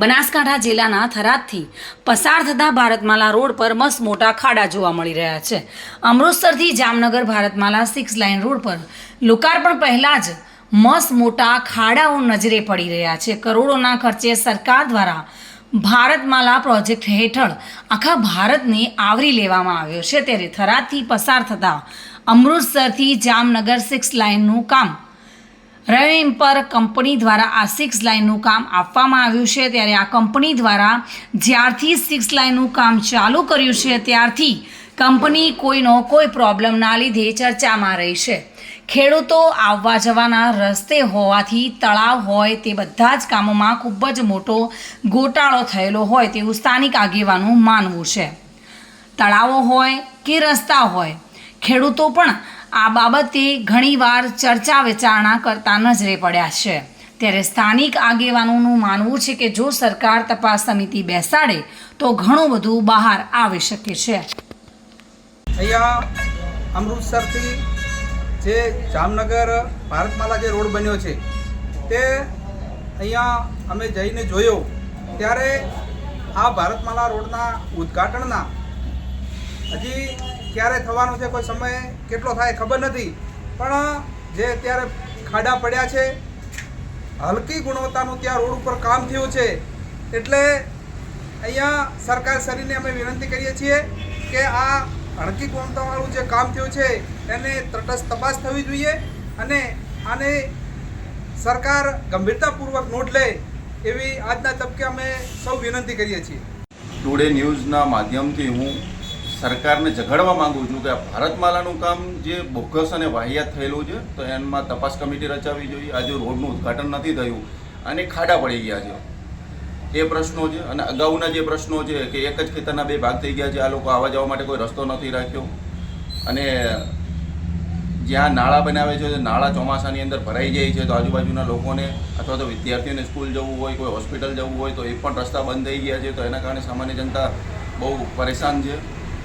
બનાસકાંઠા જિલ્લાના થરાદથી પસાર થતા ભારતમાલા રોડ પર મસ્ત મોટા ખાડા જોવા મળી રહ્યા છે. અમૃતસરથી Jamnagar Bharatmala six line road પર લોકાર્પણ પહેલાં જ મસ્ત મોટા ખાડાઓ નજરે પડી રહ્યા છે. કરોડોના ખર્ચે સરકાર દ્વારા ભારતમાલા પ્રોજેક્ટ હેઠળ આખા ભારતને આવરી લેવામાં આવ્યો છે. ત્યારે થરાદથી પસાર થતા અમૃતસરથી જામનગર સિક્સ લાઇનનું કામ રહીમ પર કંપની દ્વારા આ સિક્સ લાઇનનું કામ આપવામાં આવ્યું છે. ત્યારે આ કંપની દ્વારા જ્યારથી સિક્સ લાઇનનું કામ ચાલુ કર્યું છે, ત્યારથી કંપની કોઈનો કોઈ પ્રોબ્લેમના લીધે ચર્ચામાં રહી છે. ખેડૂતો આવવા જવાના રસ્તે હોવાથી તળાવ હોય તે બધા જ કામોમાં ખૂબ જ મોટો ગોટાળો થયેલો હોય તેવું સ્થાનિક આગેવાનું માનવું છે. તળાવો હોય કે રસ્તા હોય, ખેડૂતો પણ આ બાબતે ઘણીવાર ચર્ચા વિચારણા કરતા નજરે પડ્યા છે. ત્યારે સ્થાનિક આગેવાનોનું માનવું છે કે જો સરકાર તપાસ સમિતિ બેસાડે, તો ઘણું બધું બહાર આવી શકે છે. અહીંયા અમૃતસરથી જે જામનગર ભારતમાલા જે રોડ બન્યો છે, તે અહીંયા અમે જઈને જોયો. ત્યારે આ ભારતમાલા રોડના ઉદ્ઘાટનના હજી ક્યારે થવાનું છે, કોઈ સમય કેટલો થાય ખબર નથી. પણ, જે અત્યારે ખાડા પડ્યા છે, હલકી ગુણવત્તાનું ત્યાં રોડ ઉપર કામ થયું છે, એટલે અહીંયા સરકાર શ્રીને અમે વિનંતી કરીએ છીએ કે આ હળકી ગુણવત્તાવાળું જે કામ થયું છે, એને તટસ્થ તપાસ થવી જોઈએ અને આને સરકાર ગંભીરતાપૂર્વક નોંધ લે એવી આજના તબકે અમે સૌ વિનંતી કરીએ છીએ. ટુડે ન્યૂઝના માધ્યમથી હું સરકારને જગાડવા માંગુ છું કે આ ભારતમાલાનું કામ જે બોગસ અને વાહિયાત થયેલું છે, તો એમાં તપાસ કમિટી રચાવી જોઈએ. આજે રોડનું ઉદ્ઘાટન નથી થયું અને ખાડા પડી ગયા છે. એ પ્રશ્નો છે અને અગાઉના જે પ્રશ્નો છે કે એક જ ખેતરના બે ભાગ થઈ ગયા છે, આ લોકો આવવા જવા માટે કોઈ રસ્તો નથી રાખ્યો. અને જ્યાં નાળા બનાવે છે, નાળા ચોમાસાની અંદર ભરાઈ જાય છે, તો આજુબાજુના લોકોને અથવા તો વિદ્યાર્થીઓને સ્કૂલ જવું હોય, કોઈ હોસ્પિટલ જવું હોય, તો એ પણ રસ્તા બંધ થઈ ગયા છે. તો એના કારણે સામાન્ય જનતા બહુ પરેશાન છે.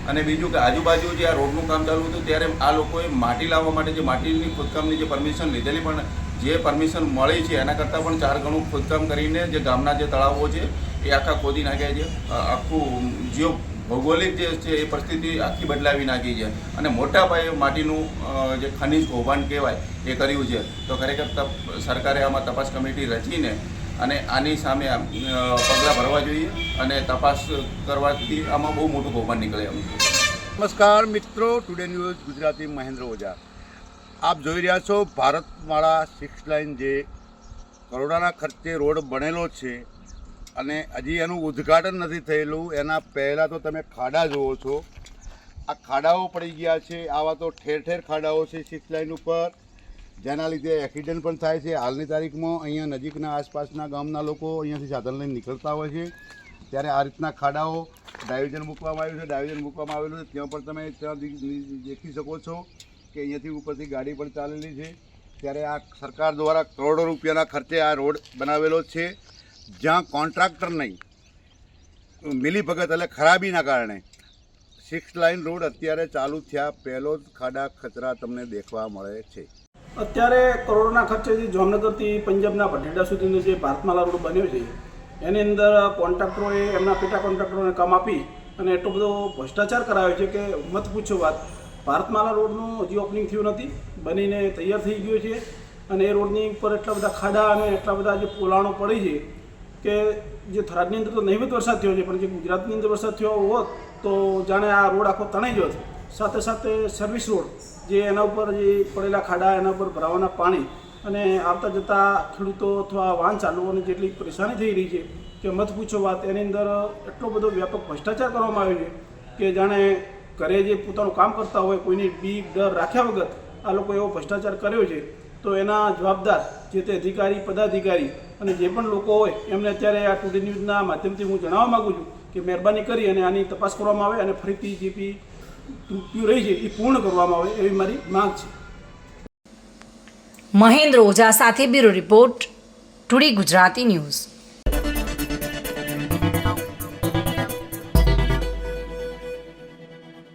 અને બીજું કે આજુબાજુ જે આ રોડનું કામ ચાલુ હતું, ત્યારે આ લોકોએ માટી લાવવા માટે જે માટીની ખોદકામની જે પરમિશન લીધેલી, પણ જે પરમિશન મળી છે, એના કરતાં પણ ચાર ગણું ખોદકામ કરીને જે ગામના જે તળાવો છે, એ આખા ખોદી નાખ્યા છે. આખું જીઓ ભૌગોલિક જે છે, એ પરિસ્થિતિ આખી બદલાવી નાખી છે. અને મોટા પાયે માટીનું જે ખનિજ કૌભાંડ કહેવાય, એ કર્યું છે. તો ખરેખર સરકારે આમાં તપાસ કમિટી રચીને અને આની સામે પગલાં ભરવા જોઈએ અને તપાસ કરવાથી આમાં બહુ મોટું કૌભાંડ નીકળે એમ. નમસ્કાર મિત્રો ટુડે ન્યૂઝ ગુજરાતી મહેન્દ્ર ઓઝા. આપ જોઈ રહ્યા છો ભારતમાળા સિક્સ લાઇન જે કરોડાના ખર્ચે રોડ બનેલો છે અને હજી એનું ઉદ્ઘાટન નથી થયેલું. એના પહેલાં તો તમે ખાડા જુઓ છો. આ ખાડાઓ પડી ગયા છે. આવા તો ઠેર ઠેર ખાડાઓ છે સિક્સ લાઇન ઉપર. જેના લીધે એક્સિડન્ટ પણ થાય છે. હાલની તારીખમાં અહીંયા નજીકના આસપાસના ગામના લોકો અહીંયાથી સાધન લઈને નીકળતા હોય છે. ત્યારે આ રીતના ખાડાઓ ડાયવિઝન મૂકવામાં આવ્યું છે. ડાયવિઝન મૂકવામાં આવેલું છે. ત્યાં પણ તમે ત્યાં દેખી શકો છો કે અહીંયાથી ઉપરથી ગાડી પણ ચાલેલી છે. ત્યારે આ સરકાર દ્વારા કરોડો રૂપિયાના ખર્ચે આ રોડ બનાવેલો છે. જ્યાં કોન્ટ્રાક્ટર નહીં, મિલીભગત એટલે ખરાબીના કારણે સિક્સ લાઇન રોડ અત્યારે ચાલુ થયા. પહેલો જ ખાડા ખતરા તમને દેખવા મળે છે. અત્યારે કરોડોના ખર્ચે જે જામનગરથી પંજાબના ભટેડા સુધીનો જે ભારતમાલા રોડ બન્યો છે, એની અંદર કોન્ટ્રાક્ટરોએ એમના પેટા કોન્ટ્રાક્ટરોને કામ આપી અને એટલો બધો ભ્રષ્ટાચાર કરાવ્યો છે કે મત પૂછો વાત. ભારતમાલા રોડનું હજી ઓપનિંગ થયું નથી, બનીને તૈયાર થઈ ગયો છે અને એ રોડની ઉપર એટલા બધા ખાડા અને એટલા બધા જે પોલાણો પડી છે કે જે થરાદની અંદર તો નહિવત વરસાદ થયો છે, પણ જે ગુજરાતની અંદર વરસાદ થયો હોત તો જાણે આ રોડ આખો તણાઈ ગયો સાથે સાથે સર્વિસ રોડ જે એના ઉપર જે પડેલા ખાડા, એના ઉપર ભરાવાના પાણી અને આવતા જતા ખેડૂતો અથવા વાહન ચાલકોને જેટલી પરેશાની થઈ રહી છે કે મત પૂછો વાત, એની અંદર એટલો બધો વ્યાપક ભ્રષ્ટાચાર કરવામાં આવ્યો છે કે જાણે ઘરે જે પોતાનું કામ કરતા હોય, કોઈની બીક, ડર રાખ્યા વગર આ લોકો એવો ભ્રષ્ટાચાર કર્યો છે, તો એના જવાબદાર જે તે અધિકારી, પદાધિકારી અને જે પણ લોકો હોય, એમને અત્યારે આ ટુડે ન્યૂઝના માધ્યમથી હું જણાવવા માગું છું કે મહેરબાની કરી અને આની તપાસ કરવામાં આવે અને ફરીથી જે બી રહી છે, એ પૂર્ણ કરવામાં આવે એવી મારી માંગ છે. મહેન્દ્ર ઓઝા સાથે bureau report, today Gujarati news.